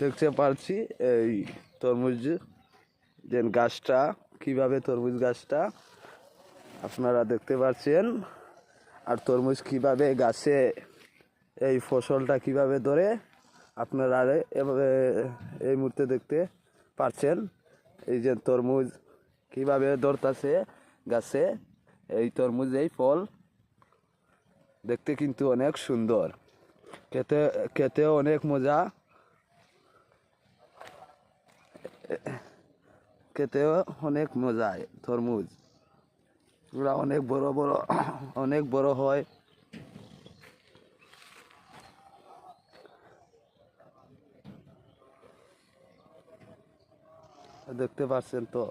দেখতে পারছি এই তরমুজ যে গাছটা, কীভাবে তরমুজ গাছটা আপনারা দেখতে পাচ্ছেন আর তরমুজ কীভাবে গাছে এই ফসলটা কীভাবে ধরে আপনারা এভাবে এই মুহূর্তে দেখতে পারছেন, এই যে তরমুজ কীভাবে ধরতাছে গাছে, এই তরমুজ, এই ফল দেখতে কিন্তু অনেক সুন্দর। খেতে খেতেও অনেক মজা। খেতেও অনেক মজা তরমুজ। ওরা অনেক বড় বড়, অনেক বড় হয়। দেখতে পাচ্ছেন তো?